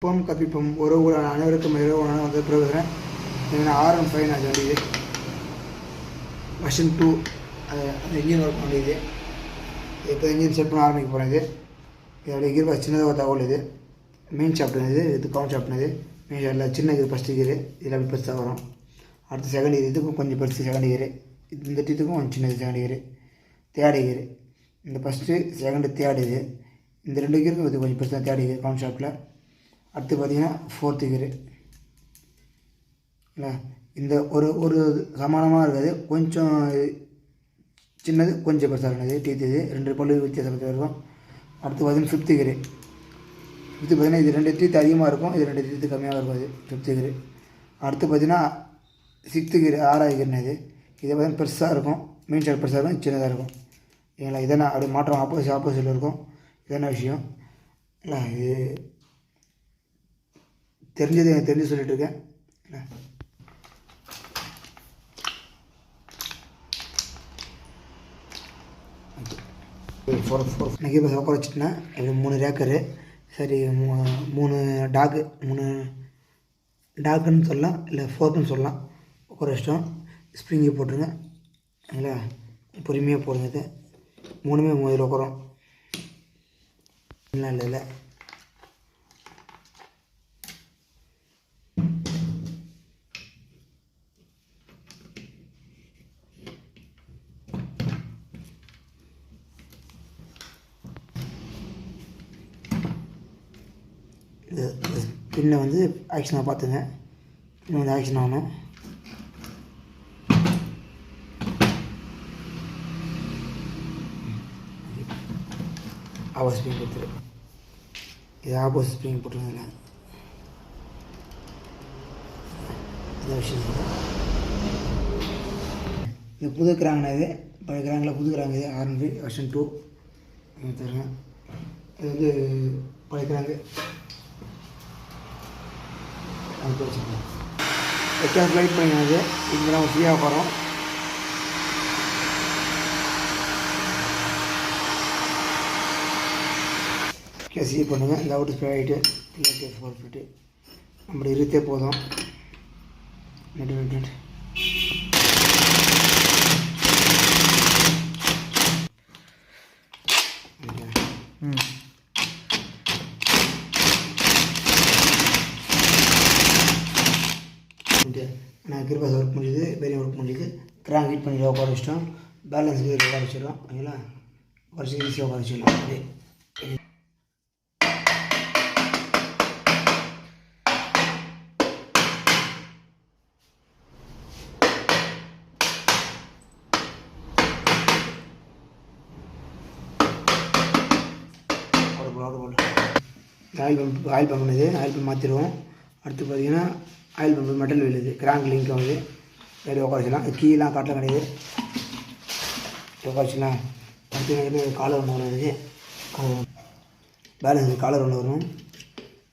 இப்போம் கற்பிப்போம். ஒரு ஒரு அனைவருக்கும் இரவு வந்து பிரபுகிறேன் ஏன்னா ஃபைவ் நான் வண்டிது வருஷன் டூ அது அந்த இன்ஜின் ஒர்க் வண்டிது இப்போ இன்ஜின் செட் பண்ண ஆரம்பிக்க போகிறேன் இது இதோட கீர் சின்னதாக ஒரு தகவல் இது. மெயின் சாப்பிட்டது இது இது கவுண்ட் சாப்பிட்டது மெயின் ஷாப்பில் சின்ன கீர் ஃபஸ்ட்டு கீர் இதில் அப்படி பெருசாக வரும். அடுத்து செகண்ட் கீர் இதுக்கும் கொஞ்சம் பெருசு செகண்ட் கீர் இந்த டீத்துக்கும் கொஞ்சம் சின்னது செகண்ட் கீர் தேர்டு கீர் இந்த ஃபஸ்ட்டு செகண்டு தேர்டு இது. இந்த ரெண்டு கீருக்கும் இது கொஞ்சம் பெருசாக தேர்டு கீர் கவுண்ட் ஷாப்பில் அடுத்து பார்த்தீங்கன்னா ஃபோர்த்து ஃபிகரு இல்லை இந்த ஒரு ஒரு சமானமாக இருக்காது கொஞ்சம் சின்னது கொஞ்சம் பெருசாக இருந்தது டீத் இது ரெண்டு பல்லு வித்தியாசப்பட்டு இருக்கும். அடுத்து பார்த்தீங்கன்னா ஃபிஃப்த் கீரு ஃபிஃப்த்து பார்த்தீங்கன்னா இது ரெண்டு டீத் அதிகமாக இருக்கும். இது ரெண்டு டீத்து கம்மியாக இருக்கும் அது ஃபிஃப்த்து கீரு அடுத்து பார்த்தீங்கன்னா சிக்ஸ்த்து கீரு ஆறாவது இது இது பார்த்தீங்கன்னா பெருசாக இருக்கும். மீன் சைடு பெருசாக இருக்கும். சின்னதாக இருக்கும். ஏங்களா இதெல்லாம் அப்படி மாற்றம் ஆப்போசிட் ஆப்போசிட்டில் இருக்கும். இதென்ன விஷயம்? இல்லை இது தெரிஞ்சது எனக்கு தெரிஞ்சு சொல்லிட்டு இருக்கேன்? ஃபோர் ஃபோர் எனக்கு இப்போ வச்சுட்டேன் இது மூணு ரேக்கரு. சரி மூ- மூணு டாக்கு மூணு டாக்குன்னு சொல்லலாம் இல்லை ஃபோர்க்குன்னு சொல்லலாம். உட்கார வச்சிட்டோம் ஸ்ப்ரிங்கி போட்டுருங்க. இல்லை பொறுமையாக போடுங்க இது. மூணுமே முதல்ல உட்காரோம் இல்லை இல்லை இல்லை. இது பின்னை வந்து ஆக்ஷனாக பார்த்துங்க. பின்ன வந்து ஆக்ஷன் ஆகணும். ஆப்போசிட் ஸ்ப்ரிங் கொடுத்துரு. இது ஆப்போசிட் ஸ்ப்ரிங் போட்டுருங்க இந்த விஷயம் இது. புது கிராங்கண்ணா இது. பழைய கிராங்கில் புது கிராங்கு இது. ஆர்என்பி வெர்ஷன் டூ தருங்க இது வந்து பழைய கிராங்கு அது வச்சுக்கலாம் எட்டாவது ஃப்ளைட் பண்ணிக்கிறது இங்கே நம்ம ஃப்ரீயாக போகிறோம் கேசி பண்ணுங்கள் இந்த அவுட் ஸ்ப்ரே ஆகிட்டு இல்லை ஃபோர் ஃபிட்டு அப்படி இருத்தே போதும். நெட் நெட் நெட்டு ம் நான் கிருபாஸ் ஒர்க் முடியுது பெரிய ஒர்க் முடியுது கிராங்க் ஹீட் பண்ணி உட்கார வச்சிட்டோம். பேலன்ஸுக்கு உட்கார வச்சிடலாம். ஓகேங்களா? குறைச்சி ஈஸியாக உட்கார வச்சிடலாம். அப்படியே. ஆயில் பம்ப் ஆயில் பம்ப் இது ஆயில் பம்ப் மாற்றிடுவோம் அடுத்து பார்த்தீங்கன்னா oil pump metal wheel crank link ஆகுது வேறு உட்கார வச்சிடலாம் கீழெலாம் காட்டில் கிடையாது. உட்கார அடுத்து காலர் ஒன்று வரும். பேலன்ஸ் காலர் ஒன்று வரும்.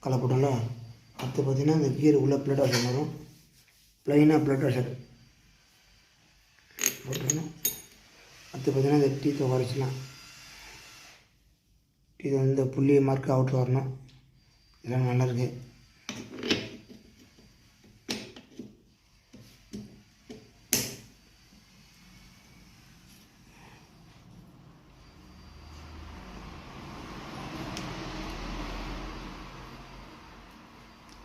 கலர் போட்டோம்ல. அடுத்து பார்த்தீங்கன்னா இந்த கீர் உள்ள பிளட் வாஷர் வரும். ப்ளைனாக பிளட் வாஷர் போட்டுருணும் அடுத்து பார்த்தீங்கன்னா இந்த டீத்தை உட்கார இது வந்து புள்ளி மார்க் அவுட் வரணும். இதெல்லாம் நல்லாயிருக்கு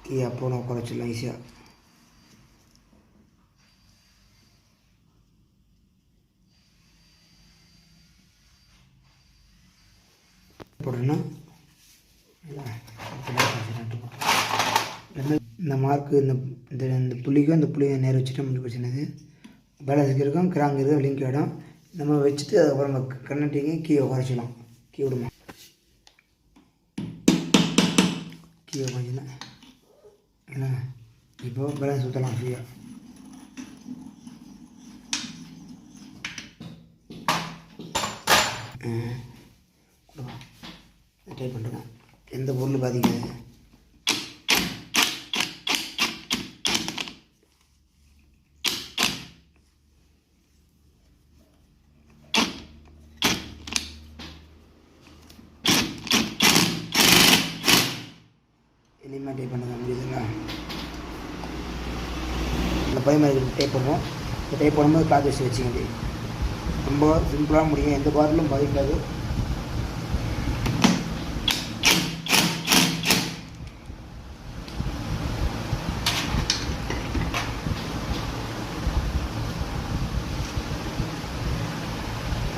கீ அப்போ நான் உட்கார வச்சிடலாம் ஈஸியாக போடுறேன்னா இந்த மார்க்கு இந்த இந்த இந்த புள்ளிக்கும் இந்த புள்ளியும் நேரம் வச்சுட்டு நம்மளுக்கு பிரச்சனை பேலன்ஸுக்கு இருக்கும் கிராங்க் இருக்கும் லிங்க் இடம். நம்ம வச்சுட்டு அதுக்கப்புறம் நம்ம கண்ணட்டிங்க கீயை குறைச்சிடலாம் கீ விடுமா? கீயை குறைச்சிடலாம் என்ன இப்போ பேலன்ஸ் ஊற்றலாம் ஃப்ரீயாக டைப் பண்ணுறேன் எந்த பொருள் பாதிக்காது எலிமெண்ட் டைப் பண்ணுங்க முடியுதுங்களா இந்த பைமரி டைப் பண்ணுவோம் இந்த டைப் பண்ணும்போது கிளாத் வச்சு வச்சுங்க ரொம்ப சிம்பிளாக முடியும். எந்த பாட்டிலும் பாதிக்காது.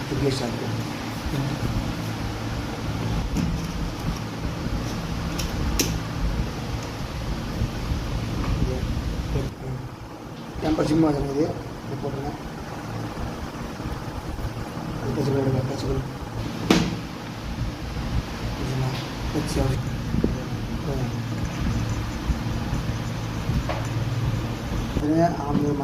அப்ளிகேஷன் இருக்கும் டெம்பர் சிம்மா இருக்குது இது போட்டுருங்க. பச்சை எடுங்க டச்சு கொடு ஆம்பளை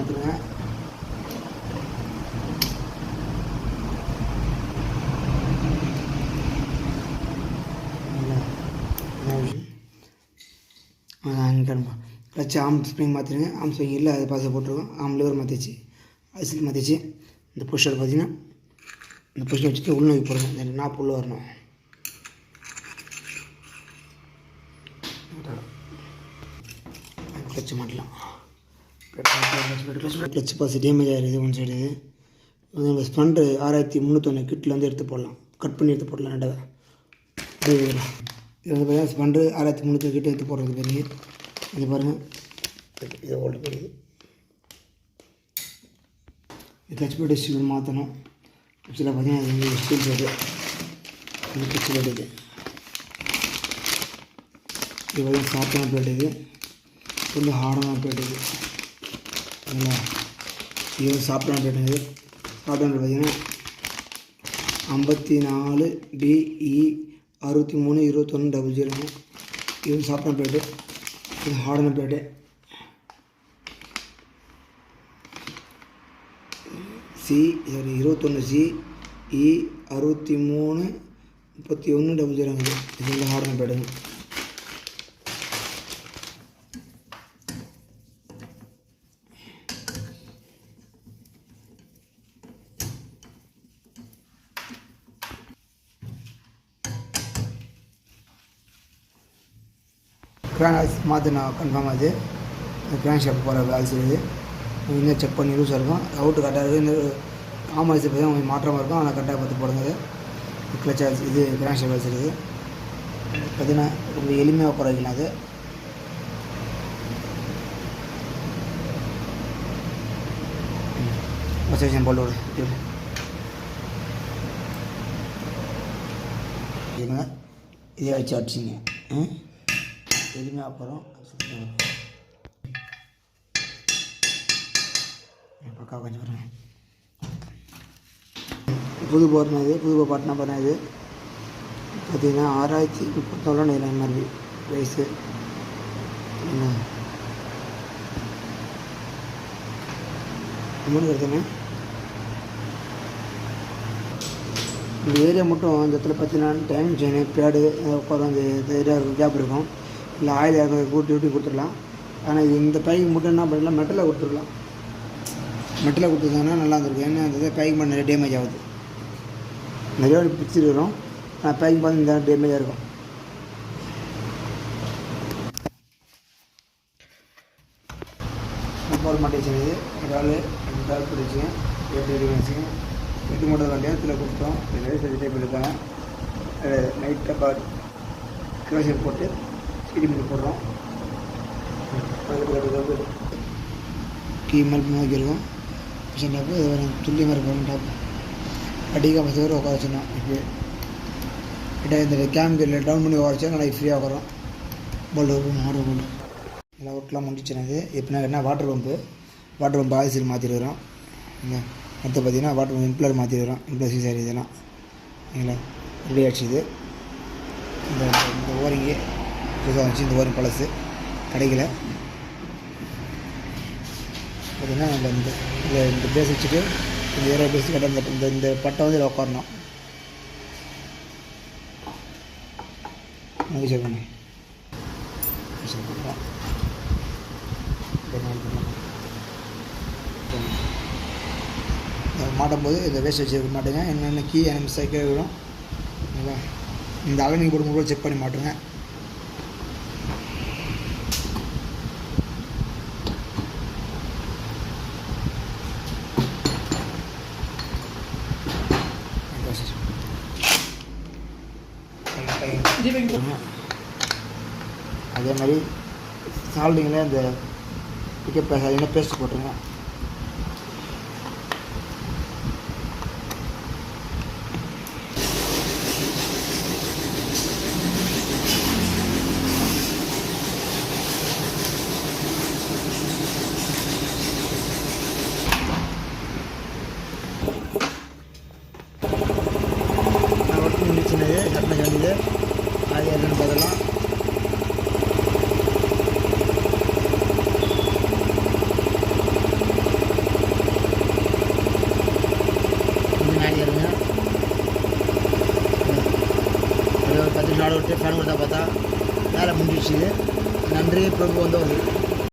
அங்கே கிளச்சு ஆம் ஸ்ப்ரிங் மாற்றிடுங்க ஆம் ஸ்ப்ரிங் இல்லை அது பாசை போட்டுருவோம் ஆம் லிவர் மாற்றிச்சு ஐசில் மாற்றிச்சு இந்த புஷர் பார்த்தீங்கன்னா இந்த புஷர் வச்சுட்டு உள்நோக்கி போடணும். இந்த நாப்பு உள்ளே வரணும். கிளச்சு மாட்டலாம். கிளச்சு பாசி டேமேஜ் ஆகிடுது ஒன் சைடு இது ஸ்பண்டு ஆறாயிரத்தி முந்நூற்றொன்று கிட்டில் வந்து எடுத்து போடலாம். கட் பண்ணி எடுத்து போடலாம் ரெண்டாவது இது வந்து பார்த்தீங்கன்னா ஸ்பண்டு ஆறாயிரத்தி முந்நூற்றி கிட்ட எடுத்து போடுறது பெரிய இது பாருங்கள் இதை ஓல்டு போடுது இது ஹெச்பிடி ஸ்டீல் மாற்றணும் ஆக்சுவலாக பார்த்தீங்கன்னா இது வந்து ஸ்டீல் பேடு இது பிச்சு பேட் இது இது வந்து சாஃப்டான பேட் இது. வந்து ஹார்டான பேட் இது. சரிங்களா இது வந்து சாஃப்டான பேட் இது. சாஃப்டான பார்த்தீங்கன்னா ஐம்பத்தி நாலு டிஇ அறுபத்தி மூணு இருபத்தொன்று டபுள் ஜீரோங்க இது வந்து போய்ட்டு பேட்டு இது ஹார்டான பேட்டு சி சாரி இருபத்தொன்று சி இ அறுபத்தி மூணு முப்பத்தி ஒன்று டபுள் ஜீரோங்க இது இது வந்து ஹார்டான பேடுங்க கிராண்ட் மாற்றினா கன்ஃபார்ம் அது கிராண்ட் ஷாப் போகிற வேலை செய்யுது. இன்னும் செக் பண்ணி யூஸாக இருக்கும். அவுட்டு கரெக்டாக இருக்குது இன்னும் ஆமாம் இது தான் கொஞ்சம் மாற்றமாக இருக்கும். ஆனால் கரெக்டாக பார்த்து போடுங்க கிளச் கிளச்சா இது கிராண்ட் ஷாப் வேலை செய்யுது. பார்த்தீங்கன்னா ரொம்ப எளிமையாக போகிற வைக்கலாம் அது. பசேஷன் போட்டு விடு. இதுங்க இதை வச்சு அடிச்சிங்க ம் எதுவுமே அப்புறம் பக்கா கொஞ்சம் பாருங்க. புது போர்னா இது புது பாட்டினா பட்னா இது. பார்த்தீங்கன்னா ஆறாயிரத்தி முப்பத்தோலாம் நினைக்கிறேன் மாதிரி வயசு என்ன? அமௌண்ட் எடுத்தேங்க இந்த ஏரியா மட்டும் இந்த இடத்துல பார்த்தீங்கன்னா டைம் செயின் பேடு உட்காந்து அந்த இதாக இருக்கும் கேப் இருக்கும். இல்லை ஆயில் இறங்க கூட்டி ஊட்டி கொடுத்துடலாம். ஆனால் இந்த பைக்கு மட்டும் என்ன பண்ணலாம்? மெட்டலில் கொடுத்துடலாம். மெட்டலில் கொடுத்துருந்தாங்கன்னா நல்லா இருந்திருக்கும். ஏன்னா அந்த பைக் மட்டும் நிறைய டேமேஜ் ஆகுது. நிறைய பிச்சுட்டு வரும். ஆனால் பைக் பார்த்து இந்த டேமேஜாக இருக்கும். போட மாட்டேங்குது ஒரு ஆள் ரெண்டு ஆள் பிடிச்சிங்க எட்டு எட்டு வச்சுங்க எட்டு மூட்டை வண்டியாக இதில் கொடுத்தோம். நிறைய சரி டைப் இருக்காங்க நைட்டாக பா போட்டு சிடி போடுறோம். கீ மல் நோக்கியிருக்கோம் மிஷின் டாப்பு இது ஒரு துல்லியமாக இருக்கும் டாப். அடிக்க பத்து பேர் உட்கார வச்சிடணும் இப்போ கிட்ட இந்த கேம்க்கு டவுன் பண்ணி உடச்சா நல்லா ஃப்ரீயாக உட்காரோம் போல்டு மாடு போல்டு நல்லா ஒர்க்லாம் முடிச்சுனது எப்படின்னா என்ன water pump water pump oil மாற்றிடுறோம் இல்லை அடுத்து பார்த்தீங்கன்னா வாட்டர் பம்பு இம்ப்ளர் மாற்றிடுறோம் இம்ப்ளர் சீசாரி இதெல்லாம். சரிங்களா ரெடி ஆச்சு இது. இந்த இந்த ஓரிங்கு புதுசாக வந்துச்சு இந்த ஒரு பழசு கிடைக்கல பார்த்தீங்கன்னா நம்ம இந்த இந்த இந்த பேஸ் வச்சுட்டு இந்த இரவு பேஸ் கட்ட இந்த இந்த இந்த பட்டை வந்து இதில் உட்காரணும். நோக்கி சொல்லுங்க சொல்லுங்க மாட்டும் போது இந்த வேஸ்ட் வச்சுருக்க மாட்டேங்க. என்னென்ன கீ எனக்கு மிஸ் ஆகிக்கிறோம் விடும் ஓகேவா இந்த அலனிங் போட்டு கூட செக் பண்ணி மாட்டுங்க. அதே மாதிரி சால்டிங்கில் அந்த பிக்கப் பேசாதீங்கன்னா பேஸ்ட் போட்டுருங்க நான் ஒர்க்கிங் முடிச்சினது சட்டனை வேண்டியது அது என்னென்னு பார்த்துலாம்